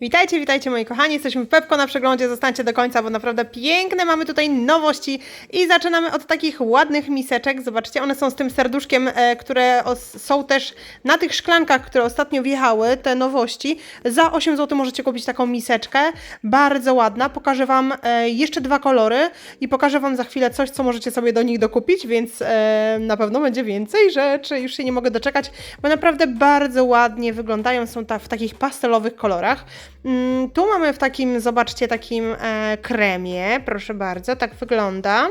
Witajcie, witajcie moi kochani, jesteśmy w Pepko na przeglądzie, zostańcie do końca, bo naprawdę piękne mamy tutaj nowości. I zaczynamy od takich ładnych miseczek, zobaczcie, one są z tym serduszkiem, e, które są też na tych szklankach, które ostatnio wjechały, te nowości, za 8 zł możecie kupić taką miseczkę, bardzo ładna, pokażę Wam e, jeszcze dwa kolory i pokażę Wam za chwilę coś, co możecie sobie do nich dokupić, więc e, na pewno będzie więcej rzeczy, już się nie mogę doczekać, bo naprawdę bardzo ładnie wyglądają, są ta, w takich pastelowych kolorach. Mm, tu mamy w takim, zobaczcie, takim e, kremie, proszę bardzo, tak wygląda.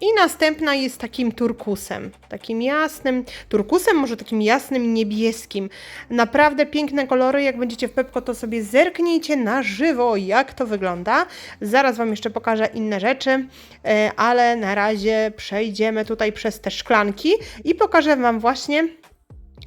I następna jest takim turkusem, takim jasnym, turkusem, może takim jasnym niebieskim. Naprawdę piękne kolory, jak będziecie w Pepko, to sobie zerknijcie na żywo, jak to wygląda. Zaraz Wam jeszcze pokażę inne rzeczy, e, ale na razie przejdziemy tutaj przez te szklanki i pokażę Wam właśnie,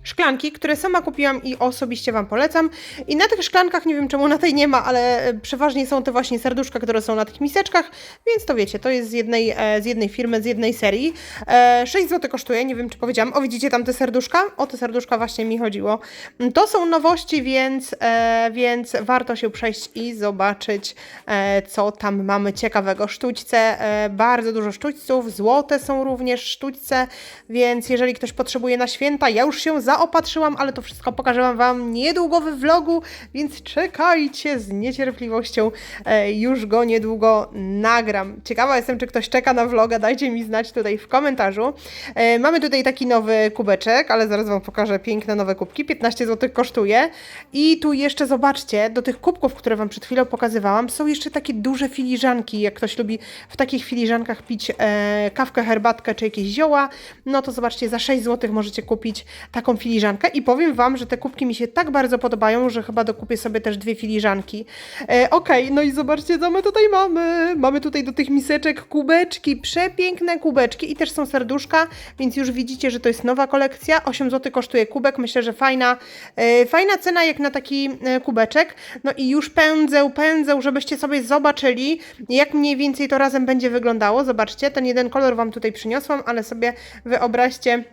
szklanki, które sama kupiłam i osobiście Wam polecam. I na tych szklankach, nie wiem czemu na tej nie ma, ale e, przeważnie są te właśnie serduszka, które są na tych miseczkach, więc to wiecie, to jest z jednej, e, z jednej firmy, z jednej serii. E, 6 zł kosztuje, nie wiem czy powiedziałam. O, widzicie tam te serduszka? O te serduszka właśnie mi chodziło. Mm, To są nowości, więc, e, więc warto się przejść i zobaczyć, e, co tam mamy ciekawego. Sztućce, e, bardzo dużo sztućców, złote są również sztućce, więc jeżeli ktoś potrzebuje na święta, ja już się zaopatrzyłam, ale to wszystko pokażę Wam niedługo w vlogu, więc czekajcie z niecierpliwością, e, już go niedługo nagram. Ciekawa jestem, czy ktoś czeka na vloga, dajcie mi znać tutaj w komentarzu. E, Mamy tutaj taki nowy kubeczek, ale zaraz Wam pokażę piękne nowe kubki, 15 zł kosztuje i tu jeszcze zobaczcie, do tych kubków, które Wam przed chwilą pokazywałam, są jeszcze takie duże filiżanki, jak ktoś lubi w takich filiżankach pić e, kawkę, herbatkę czy jakieś zioła, no to zobaczcie, za 6 zł możecie kupić taką filiżankę i powiem Wam, że te kubki mi się tak bardzo podobają, że chyba dokupię sobie też dwie filiżanki. E, Okej, no i zobaczcie, co my tutaj mamy. Mamy tutaj do tych miseczek kubeczki, przepiękne kubeczki i też są serduszka, więc już widzicie, że to jest nowa kolekcja. 8 zł kosztuje kubek, myślę, że fajna, e, fajna cena jak na taki e, kubeczek. No i już pędzę, pędzę, żebyście sobie zobaczyli, jak mniej więcej to razem będzie wyglądało. Zobaczcie, ten jeden kolor Wam tutaj przyniosłam, ale sobie wyobraźcie,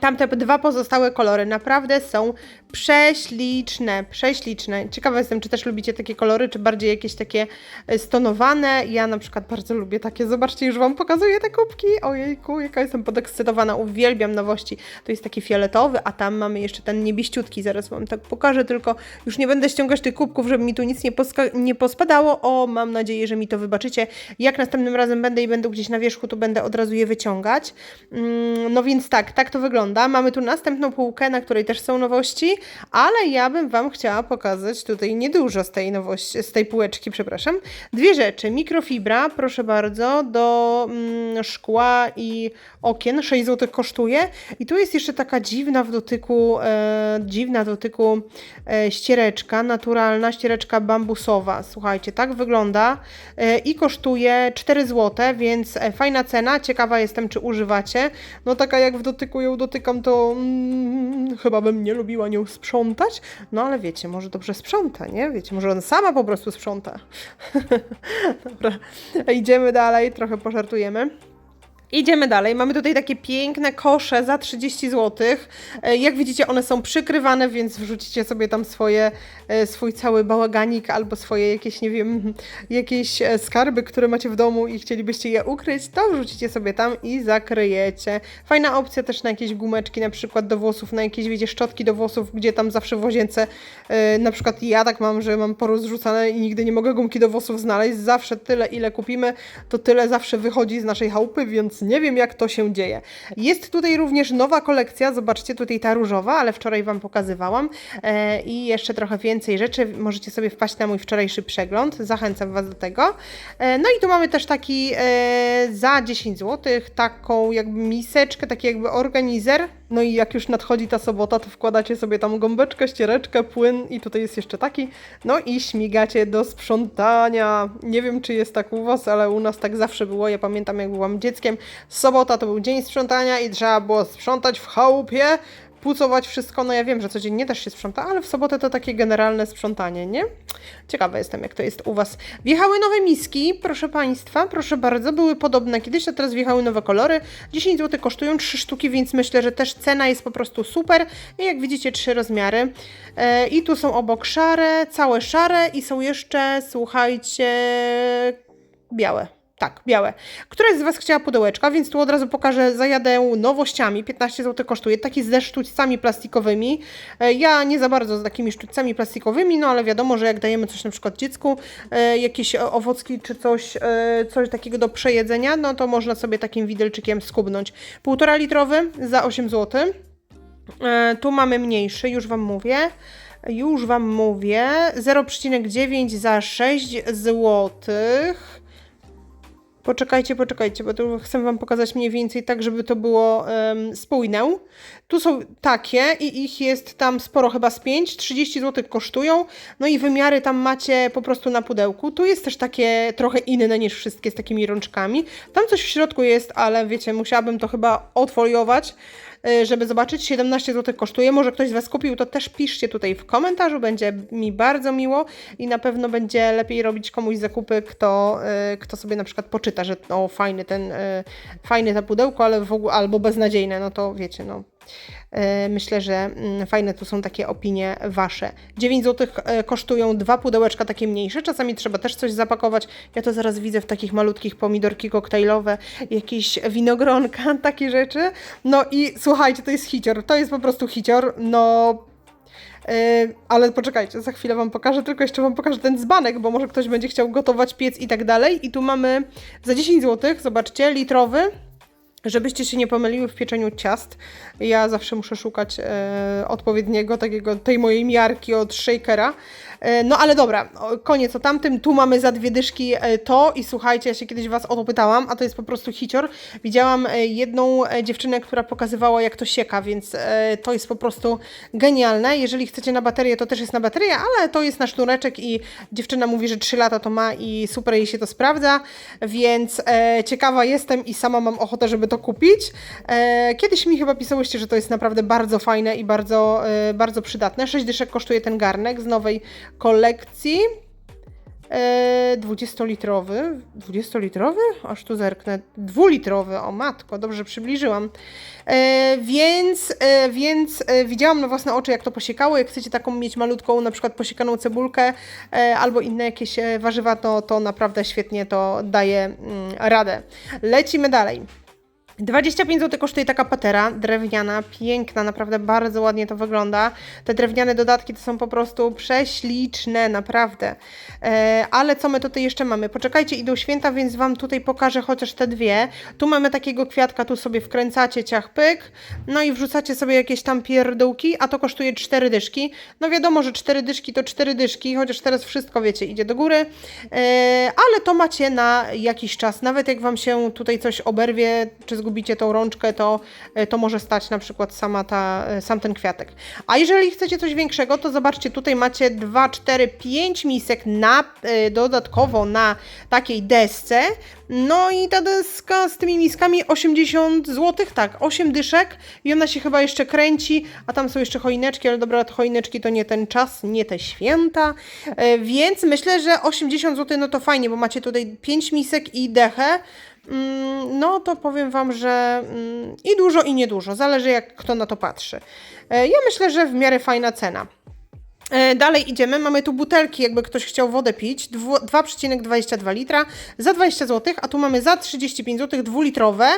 Tamte dwa pozostałe kolory naprawdę są prześliczne, prześliczne. Ciekawa jestem, czy też lubicie takie kolory, czy bardziej jakieś takie e, stonowane. Ja na przykład bardzo lubię takie. Zobaczcie, już Wam pokazuję te kubki. Ojejku, jaka jestem podekscytowana. Uwielbiam nowości. To jest taki fioletowy, a tam mamy jeszcze ten niebieściutki. Zaraz Wam tak pokażę, tylko już nie będę ściągać tych kubków, żeby mi tu nic nie, nie pospadało. O, mam nadzieję, że mi to wybaczycie. Jak następnym razem będę i będę gdzieś na wierzchu, to będę od razu je wyciągać. Mm, No więc tak, tak to wygląda. Mamy tu następną półkę, na której też są nowości, ale ja bym Wam chciała pokazać tutaj niedużo z tej nowości, z tej półeczki, przepraszam. Dwie rzeczy. Mikrofibra, proszę bardzo, do mm, szkła i okien. 6 zł kosztuje. I tu jest jeszcze taka dziwna w dotyku, e, dziwna w dotyku e, ściereczka, naturalna ściereczka bambusowa. Słuchajcie, tak wygląda e, i kosztuje 4 zł, więc e, fajna cena. Ciekawa jestem, czy używacie. No taka jak w dotyku ją dotykam, to mm, chyba bym nie lubiła nią sprzątać. No ale wiecie, może dobrze sprząta, nie? Wiecie, może on sama po prostu sprząta. Dobra, idziemy dalej, trochę pożartujemy. Idziemy dalej. Mamy tutaj takie piękne kosze za 30 zł. E, Jak widzicie, one są przykrywane, więc wrzucicie sobie tam swoje, e, swój cały bałaganik albo swoje jakieś, nie wiem, jakieś e, skarby, które macie w domu i chcielibyście je ukryć, to wrzucicie sobie tam i zakryjecie. Fajna opcja też na jakieś gumeczki, na przykład do włosów, na jakieś, wiecie, szczotki do włosów, gdzie tam zawsze w łazience, na przykład ja tak mam, że mam porozrzucane i nigdy nie mogę gumki do włosów znaleźć. Zawsze tyle, ile kupimy, to tyle zawsze wychodzi z naszej chałupy, więc nie wiem, jak to się dzieje. Jest tutaj również nowa kolekcja, zobaczcie, tutaj ta różowa, ale wczoraj Wam pokazywałam e, i jeszcze trochę więcej rzeczy. Możecie sobie wpaść na mój wczorajszy przegląd, zachęcam Was do tego. E, no i tu mamy też taki e, za 10 zł, taką jakby miseczkę, taki jakby organizer. No i jak już nadchodzi ta sobota, to wkładacie sobie tam gąbeczkę, ściereczkę, płyn i tutaj jest jeszcze taki. No i śmigacie do sprzątania. Nie wiem, czy jest tak u Was, ale u nas tak zawsze było. Ja pamiętam, jak byłam dzieckiem, sobota to był dzień sprzątania i trzeba było sprzątać w chałupie, pucować wszystko. No ja wiem, że codziennie też się sprząta, ale w sobotę to takie generalne sprzątanie, nie? Ciekawa jestem, jak to jest u Was. Wjechały nowe miski, proszę Państwa, proszę bardzo, były podobne kiedyś, a teraz wjechały nowe kolory. 10 zł kosztują 3 sztuki, więc myślę, że też cena jest po prostu super. I jak widzicie, trzy rozmiary. E, I tu są obok szare, całe szare i są jeszcze, słuchajcie, białe. Tak, białe. Któraś z Was chciała pudełeczka, więc tu od razu pokażę, zajadę nowościami. 15 zł kosztuje. Taki ze sztućcami plastikowymi. E, Ja nie za bardzo z takimi sztućcami plastikowymi, no ale wiadomo, że jak dajemy coś na przykład dziecku, e, jakieś owocki czy coś, e, coś takiego do przejedzenia, no to można sobie takim widelczykiem skubnąć. Półtora litrowy za 8 zł. Tu mamy mniejszy, już Wam mówię. Już Wam mówię. 0,9 za 6 złotych. Poczekajcie, poczekajcie, bo tu chcę Wam pokazać mniej więcej tak, żeby to było em, spójne. Tu są takie i ich jest tam sporo, chyba z 5, 30 zł kosztują. No i wymiary tam macie po prostu na pudełku. Tu jest też takie trochę inne niż wszystkie z takimi rączkami. Tam coś w środku jest, ale wiecie, musiałabym to chyba odfoliować żeby zobaczyć. 17 zł kosztuje. Może ktoś z Was kupił, to też piszcie tutaj w komentarzu. Będzie mi bardzo miło i na pewno będzie lepiej robić komuś zakupy, kto, y, kto sobie na przykład poczyta, że o fajny ten, y, fajne to pudełko, ale w ogóle, albo beznadziejne, no to wiecie, no. Y, Myślę, że mm, fajne tu są takie opinie Wasze. 9 zł kosztują dwa pudełeczka takie mniejsze. Czasami trzeba też coś zapakować. Ja to zaraz widzę w takich malutkich pomidorki koktajlowe, jakieś winogronka, takie rzeczy. No i słuchajcie, to jest hicior. To jest po prostu hicior. No Yy, ale poczekajcie, za chwilę Wam pokażę, tylko jeszcze Wam pokażę ten dzbanek, bo może ktoś będzie chciał gotować, piec i tak dalej. I tu mamy za 10 zł, zobaczcie, litrowy, żebyście się nie pomyliły w pieczeniu ciast. Ja zawsze muszę szukać e, odpowiedniego, takiego, tej mojej miarki od shakera. E, no ale dobra, koniec o tamtym. Tu mamy za dwie dyszki e, to i słuchajcie, ja się kiedyś Was o to pytałam, a to jest po prostu hicior. Widziałam e, jedną dziewczynę, która pokazywała jak to sieka, więc to jest po prostu genialne. Jeżeli chcecie na baterię, to też jest na baterię, ale to jest na sznureczek i dziewczyna mówi, że 3 lata to ma i super jej się to sprawdza, więc ciekawa jestem i sama mam ochotę, żeby to kupić. Kiedyś mi chyba pisałyście, że to jest naprawdę bardzo fajne i bardzo, bardzo przydatne. 6 dyszek kosztuje ten garnek z nowej kolekcji. E, 20-litrowy. 20-litrowy? Aż tu zerknę. Dwulitrowy, o matko, dobrze przybliżyłam. E, więc e, więc e, widziałam na własne oczy, jak to posiekało. Jak chcecie taką mieć malutką, na przykład posiekaną cebulkę e, albo inne jakieś e, warzywa, to, to naprawdę świetnie to daje mm, radę. Lecimy dalej. 25 zł kosztuje taka patera drewniana, piękna, naprawdę bardzo ładnie to wygląda. Te drewniane dodatki to są po prostu prześliczne, naprawdę. E, ale co my tutaj jeszcze mamy? Poczekajcie, idą święta, więc Wam tutaj pokażę chociaż te dwie. Tu mamy takiego kwiatka, tu sobie wkręcacie ciach pyk, no i wrzucacie sobie jakieś tam pierdółki, a to kosztuje 4 dyszki. No wiadomo, że 4 dyszki to 4 dyszki, chociaż teraz wszystko, wiecie, idzie do góry, e, ale to macie na jakiś czas. Nawet jak Wam się tutaj coś oberwie, czy zgubicie tą rączkę, to, e, to może stać na przykład sama ta, e, sam ten kwiatek. A jeżeli chcecie coś większego, to zobaczcie, tutaj macie 2, 4, 5 misek na, e, dodatkowo na takiej desce. No i ta deska z tymi miskami 80 zł, tak, 8 dyszek i ona się chyba jeszcze kręci, a tam są jeszcze choineczki, ale dobra, te choineczki to nie ten czas, nie te święta, więc myślę, że 80 zł no to fajnie, bo macie tutaj 5 misek i dechę, no to powiem Wam, że mm, i dużo, i niedużo. Zależy jak kto na to patrzy. E, Ja myślę, że w miarę fajna cena. E, Dalej idziemy, mamy tu butelki, jakby ktoś chciał wodę pić, dwu- 2,22 litra za 20 zł, a tu mamy za 35 zł dwulitrowe.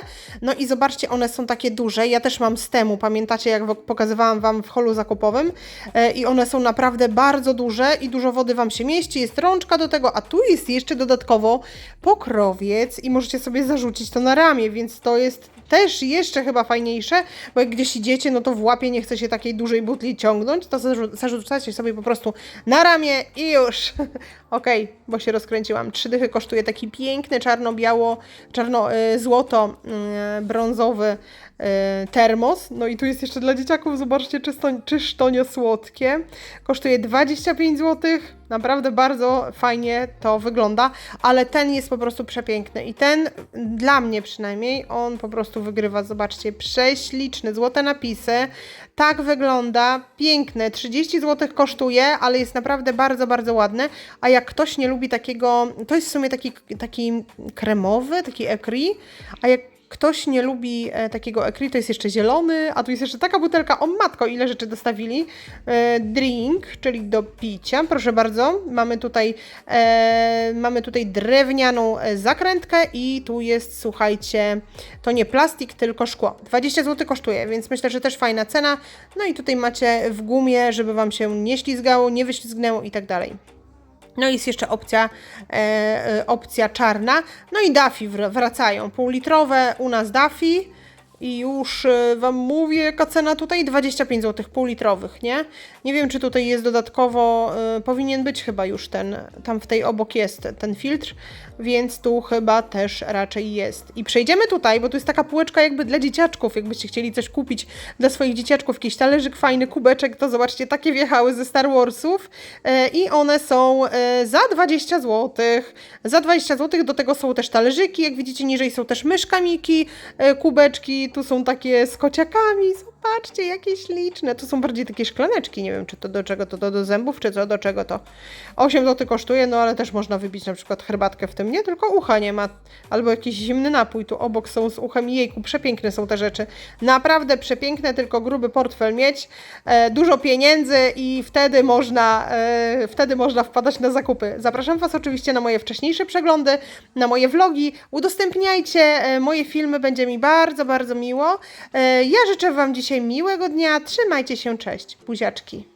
No i zobaczcie, one są takie duże. Ja też mam z temu, pamiętacie jak pokazywałam Wam w holu zakupowym E, i one są naprawdę bardzo duże i dużo wody Wam się mieści. Jest rączka do tego, a tu jest jeszcze dodatkowo pokrowiec i możecie sobie zarzucić to na ramię, więc to jest też jeszcze chyba fajniejsze, bo jak gdzieś idziecie, no to w łapie nie chce się takiej dużej butli ciągnąć, to zarzu- zarzucacie sobie po prostu na ramię i już. Okej, bo się rozkręciłam. Trzy dychy kosztuje taki piękny czarno-biało, czarno-złoto, brązowy e, termos. No i tu jest jeszcze dla dzieciaków, zobaczcie, czysto, czysztonie słodkie. Kosztuje 25 zł. Naprawdę bardzo fajnie to wygląda, ale ten jest po prostu przepiękny i ten dla mnie przynajmniej, on po prostu wygrywa. Zobaczcie, prześliczny, złote napisy. Tak wygląda, piękne. 30 zł kosztuje, ale jest naprawdę bardzo, bardzo ładny. A jak ktoś nie lubi takiego, to jest w sumie taki, taki kremowy, taki ekri, a jak ktoś nie lubi e, takiego ekri, to jest jeszcze zielony, a tu jest jeszcze taka butelka, o matko, ile rzeczy dostawili. E, drink, czyli do picia, proszę bardzo. Mamy tutaj, e, mamy tutaj drewnianą e, zakrętkę i tu jest, słuchajcie, to nie plastik, tylko szkło. 20 zł kosztuje, więc myślę, że też fajna cena. No i tutaj macie w gumie, żeby Wam się nie ślizgało, nie wyślizgnęło i tak dalej. No jest jeszcze opcja, e, e, opcja czarna. No i wr- wracają. Półlitrowe u nas Daffy. I już e, Wam mówię, jaka cena tutaj 25 zł, półlitrowych, nie? Nie wiem, czy tutaj jest dodatkowo, e, powinien być chyba już ten, tam w tej obok jest ten filtr, więc tu chyba też raczej jest. I przejdziemy tutaj, bo tu jest taka półeczka jakby dla dzieciaczków, jakbyście chcieli coś kupić dla swoich dzieciaczków, jakiś talerzyk fajny, kubeczek, to zobaczcie, takie wjechały ze Star Warsów e, i one są e, za 20 zł. Za 20 zł do tego są też talerzyki, jak widzicie niżej są też myszkamiki, e, kubeczki, tu są takie z kociakami, zobaczcie, jakie śliczne. Tu są bardziej takie szklaneczki, nie wiem, czy to do czego, to do, do zębów, czy co, do czego to. 8 zł kosztuje, no ale też można wypić na przykład herbatkę w tym, nie? Tylko ucha nie ma, albo jakiś zimny napój, tu obok są z uchem, jejku, przepiękne są te rzeczy. Naprawdę przepiękne, tylko gruby portfel mieć, e, dużo pieniędzy i wtedy można, e, wtedy można wpadać na zakupy. Zapraszam Was oczywiście na moje wcześniejsze przeglądy, na moje vlogi, udostępniajcie e, moje filmy, będzie mi bardzo, bardzo miło. E, ja życzę Wam dzisiaj miłego dnia, trzymajcie się, cześć, buziaczki.